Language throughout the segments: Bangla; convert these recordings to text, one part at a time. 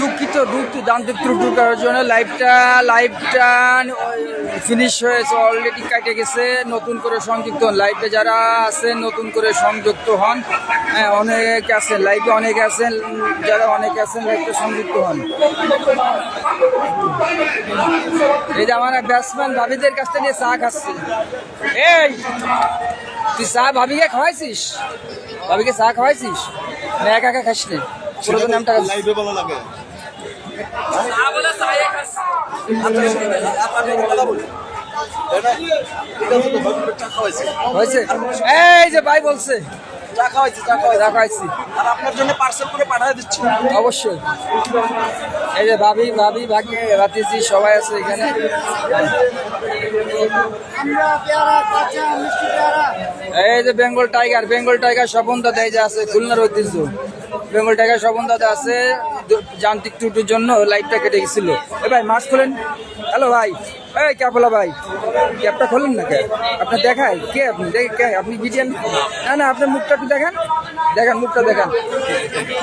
দুঃখিত দুঃখিত যান্ত্রিক ত্রুটির কারণের জন্য লাইভটা লাইভটা ফিনিশ হয়েছে অলরেডি কেটে গেছে, নতুন করে সংযুক্ত হন। লাইভে যারা আছেন, নতুন করে সংযুক্ত হন। হ্যাঁ অনেক আছেন লাইভে অনেক আছেন, যারা অনেক আছেন লাইভে সংযুক্ত হন। এই যে আমার ব্যাটসম্যান ভাবিদের কাছ থেকে চা খাচ্ছি। এই, তুই চা ভাবিকে খাওয়াইছিস? ভাবিকে চা খাওয়াইছিস? না, একা একা খাস নি নামটা লাইভে বলা লাগে হয়েছে এই যে ভাই বলছে চা খাওয়াইছি চা খাওয়াইছি। আর আপনার জন্য পার্সেল করে পাঠিয়ে দিচ্ছি। অবশ্যই। এই যে ভাবি ভাবি সবাই আছে এখানে। এই যে বেঙ্গল টাইগার বেঙ্গল টাইগার স্বপন দাদা এই যে আছে খুলনার ঐতিহ্য বেঙ্গল টাইগার স্বপন দাদা আছে। যান্ত্রিক ত্রুটির জন্য লাইটটা কেটে গেছিল। এ ভাই, মাস্ক খোলেন? হ্যালো ভাই। এই ক্যাপলা ভাই? ক্যাপটা খোলেন না কে আপনার দেখায়? কে আপনি? দেখে কে? আপনি বিটিএন না না, আপনার মুখটা একটু দেখান। দেখেন, মুখটা দেখান।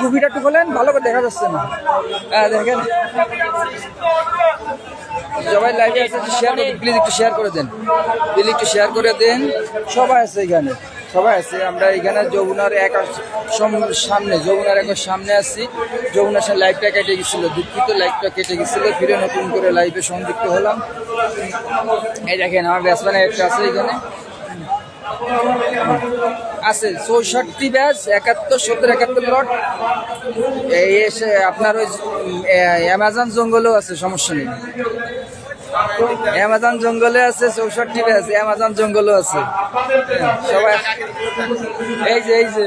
টুপিটা একটু খোলেন, ভালো করে দেখা যাচ্ছে না। হ্যাঁ দেখেন। সবাই লাইভে আছে শেয়ার করে প্লিজ একটু শেয়ার করে দেন। প্লিজ একটু শেয়ার করে দেন। সবাই আছে এখানে। সবাই আছে, আমরা এখানে যমুনার এক সম- সামনে, যমুনার এক সামনে আছি। যমুনার সাথে লাইভটা কেটে গেছিল, দুঃখিত লাইভটা কেটে গেছিল, ফিরে নতুন করে লাইভে সংযুক্ত হলাম। এই দেখেন, আমার ব্যাটসম্যান একটা আছে এখানে। আছে, চৌষট্টি ব্যাচ একাত্তর, সত্তর, একাত্তর লট এই এসে আপনার ওই অ্যামাজন জঙ্গলও আছে, সমস্যা নেই। অ্যামাজন জঙ্গলে আছে চৌষট্টি ব্যাচ অ্যামাজন জঙ্গলও আছে। সবাই এই যে এই যে।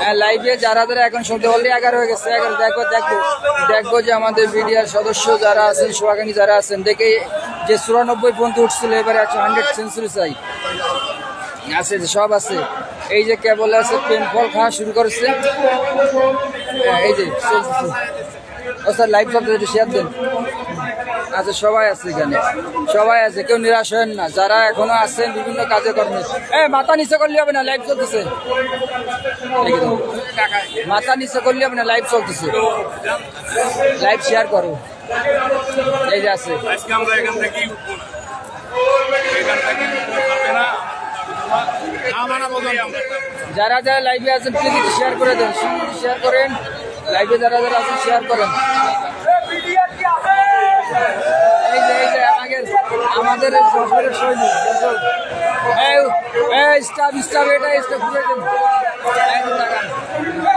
হ্যাঁ লাইভে যারা যারা এখন শুনতে অলরেডি এগারো হয়ে গেছে এগারো দেখো দেখব দেখব যে আমাদের মিডিয়ার সদস্য যারা আছেন সোহাগানি যারা আছেন দেখে যে চুরানব্বই পর্যন্ত উঠছিল এবারে একশো হান্ড্রেড সেঞ্চুরি চাই আছে যে সব আছে। এই যে কেবল আছে পেন ফল খাওয়া শুরু করেছে। হ্যাঁ, এই যে ও স্যার লাইভ চলতে একটু শেয়ার দেন। আচ্ছা সবাই আছে এখানে। সবাই আছে কেউ নিরাশ হন না। যারা এখনও আছেন বিভিন্ন কাজে কর্মে। এ মাথা নিচে করলে হবে না লাইভ চলতেছে। মাথা নিচে করলে হবে না লাইভ চলতেছে। লাইভ শেয়ার করো। এই যে আছে। আজকে আমরা এখান থেকেই এখান থেকে না। না বলতে আমরা যারা যারা লাইভে আছেন প্লিজ শেয়ার করে দেন। শেয়ার করেন। লাইভে যারা যারা আছেন শেয়ার করেন। এই এই আমাদের সৈনিক স্টাফ স্টাফ এটা স্টাফ ঘুরে।